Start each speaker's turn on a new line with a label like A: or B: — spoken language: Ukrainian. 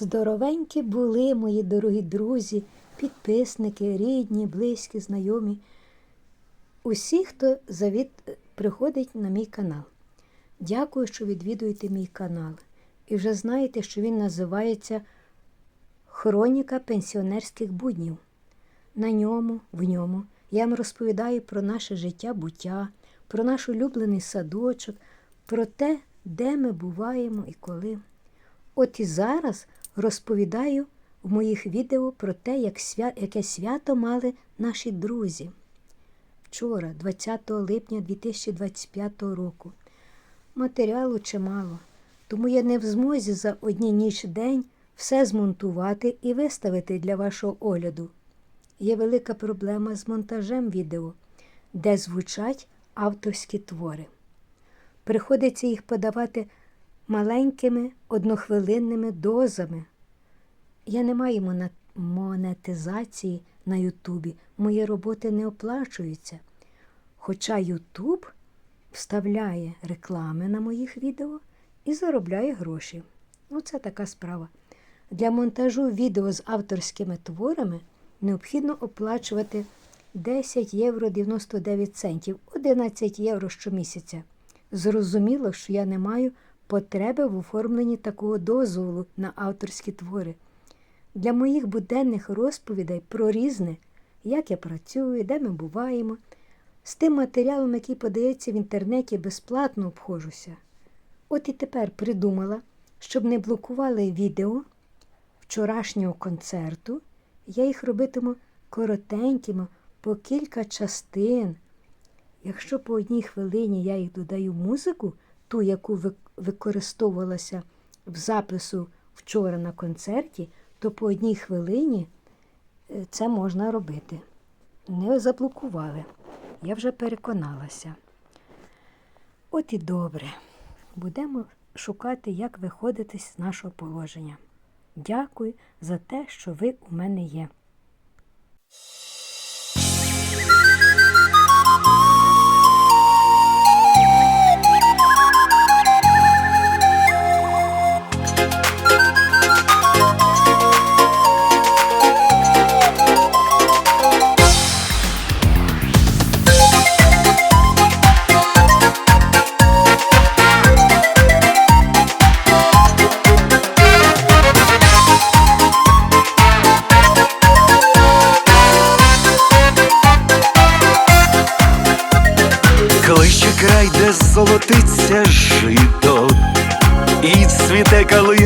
A: Здоровенькі були мої дорогі друзі, підписники, рідні, близькі, знайомі. Усі, хто завід... приходить на мій канал. Дякую, що відвідуєте мій канал. І вже знаєте, що він називається Хроніка пенсіонерських буднів. На ньому, в ньому я вам розповідаю про наше життя буття, про наш улюблений садочок, про те, де ми буваємо і коли. От і зараз розповідаю в моїх відео про те, як свя... яке свято мали наші друзі. Вчора, 20 липня 2025 року. Матеріалу чимало, тому я не в змозі за одні ніч день все змонтувати і виставити для вашого огляду. Є велика проблема з монтажем відео, де звучать авторські твори. Приходиться їх подавати маленькими однохвилинними дозами. Я не маю монетизації на Ютубі, мої роботи не оплачуються. Хоча Ютуб вставляє реклами на моїх відео і заробляє гроші. Ну, це така справа. Для монтажу відео з авторськими творами необхідно оплачувати 10 євро 99 центів, 11 євро щомісяця. Зрозуміло, що я не маю потреби в оформленні такого дозволу на авторські твори. Для моїх буденних розповідей про різне, як я працюю, де ми буваємо, з тим матеріалом, який подається в інтернеті, безплатно обходжуся. От і тепер придумала, щоб не блокували відео вчорашнього концерту, я їх робитиму коротенькими, по кілька частин. Якщо по одній хвилині я їх додаю музику, ту, яку ви- використовувалася в запису вчора на концерті, то по одній хвилині е, це можна робити. Не заблокували. Я вже переконалася. От і добре. Будемо шукати, як виходити з нашого положення. Дякую за те, що ви у мене є.
B: Край, де золотиться жито, і цвіте калина.